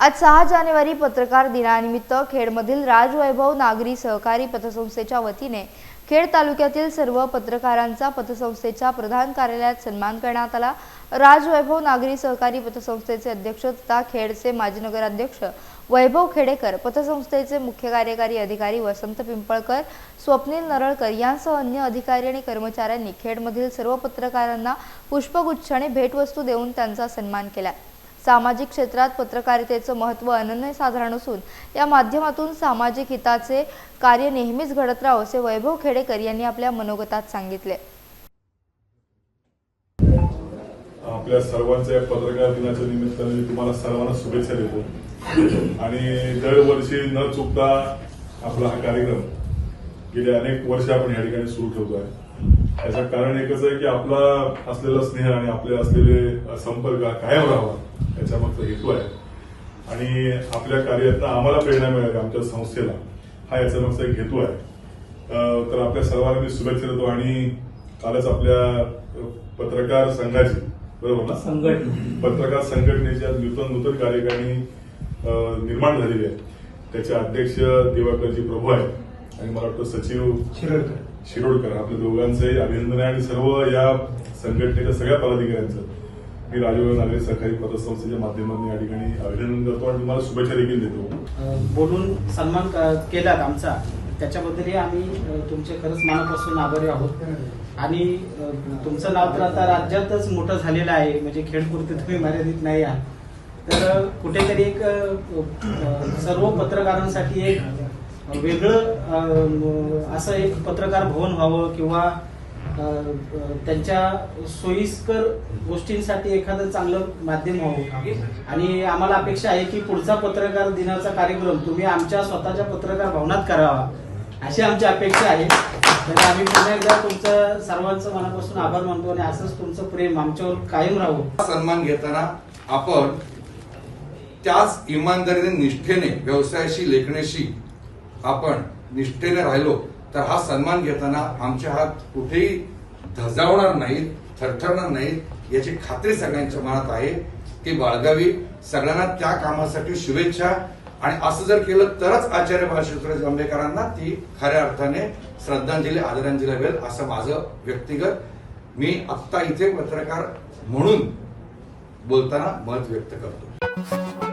आज सहा जानेवारी पत्रकार दिनानिमित्त खेडमधील राजवैभव नागरी सहकारी पतसंस्थेच्या वतीने खेड तालुक्यातील सर्व पत्रकारांचा पतसंस्थेच्या प्रधान कार्यालयात सन्मान करण्यात आला. राजवैभव नागरी सहकारी पतसंस्थेचे अध्यक्ष तथा खेडचे माजी नगराध्यक्ष वैभव खेडेकर पतसंस्थेचे मुख्य कार्यकारी अधिकारी वसंत पिंपळकर स्वप्नील नरळकर यांसह अन्य अधिकारी आणि कर्मचाऱ्यांनी खेडमधील सर्व पत्रकारांना पुष्पगुच्छ आणि भेटवस्तू देऊन त्यांचा सन्मान केला. सामाजिक क्षेत्रात पत्रकारितेचं महत्त्व अनन्यसाधारण असून या माध्यमातून सामाजिक हिताचे कार्य नेहमीच घडत राहो असे वैभव खेडेकर यांनी आपल्या मनोगतात सांगितले. आपल्या सर्वांच्या पत्रकार दिनाच्या निमित्ताने मी तुम्हाला सर्वांना शुभेच्छा देतो. आणि दरवर्षी न चुकता आपला हा कार्यक्रम गेले अनेक वर्ष आपण या ठिकाणी सुरू ठेवतो आहे याचं कारण एकच आहे की आपला असलेला स्नेह आणि आपले असलेले संपर्क कायम राहावा याचा मागचा हेतू आहे. आणि आपल्या कार्यात आम्हाला प्रेरणा मिळावी आमच्या संस्थेला. हा याचा मागचा एक हेतू आहे. तर आपल्या सर्वांना मी शुभेच्छा देतो आणि कालच आपल्या पत्रकार संघाची बरोबर ना? संघटना. पत्रकार संघटनेच्या नूतन नूतन कार्यकारिणी निर्माण झालेली आहे. त्याचे अध्यक्ष दिवाकरजी प्रभू आहेत. आणि मला वाटतं सचिव शिरडकर. शिरोडकर आपल्या दोघांचे अभिनंदन आहे आणि सर्व या संघटनेच्या सगळ्या पदाधिकाऱ्यांचं. मी राजू नागरी सहकारी पतसंस्थेच्या माध्यमातून या ठिकाणी अभिनंदन करतो आणि तुम्हाला शुभेच्छा देखील देतो. बोलून सन्मान केलात आमचा. त्याच्याबद्दलही आम्ही तुमचे खरंच मनापासून आभारी आहोत. आणि तुमचं नाव तर आता राज्यातच मोठं झालेलं आहे. म्हणजे खेळपुरते तुम्ही मर्यादित नाही आहात. तर कुठेतरी एक सर्व पत्रकारांसाठी एक वेगळं असं एक पत्रकार भवन व्हावं किंवा त्यांच्या सोयीस्कर गोष्टींसाठी एखादं चांगलं माध्यम व्हावं. आणि आम्हाला अपेक्षा आहे की पुढचा पत्रकार दिनाचा कार्यक्रम तुम्ही आमच्या स्वतःच्या पत्रकार भवनात करावा अशी आमची अपेक्षा आहे. तर आम्ही पुन्हा एकदा तुमचं सर्वांचं मनापासून आभार मानतो आणि असंच तुमचं प्रेम आमच्यावर कायम राहू. सन्मान घेताना आपण त्याच इमानदारीने निष्ठेने व्यवसायाशी लेखण्याशी आपण निष्ठेने राहिलो तर हा सन्मान घेताना आमचे हात कुठेही धजावणार नाहीत थरथरणार नाहीत याची खात्री सगळ्यांच्या मनात आहे ती बाळगावी सगळ्यांना त्या कामासाठी शुभेच्छा. आणि असं जर केलं तरच आचार्य बाळशास्त्री जांभेकरांना ती खऱ्या अर्थाने श्रद्धांजली आदरांजली मिळेल असं माझं व्यक्तिगत मी आत्ता इथे पत्रकार म्हणून बोलताना मत व्यक्त करतो.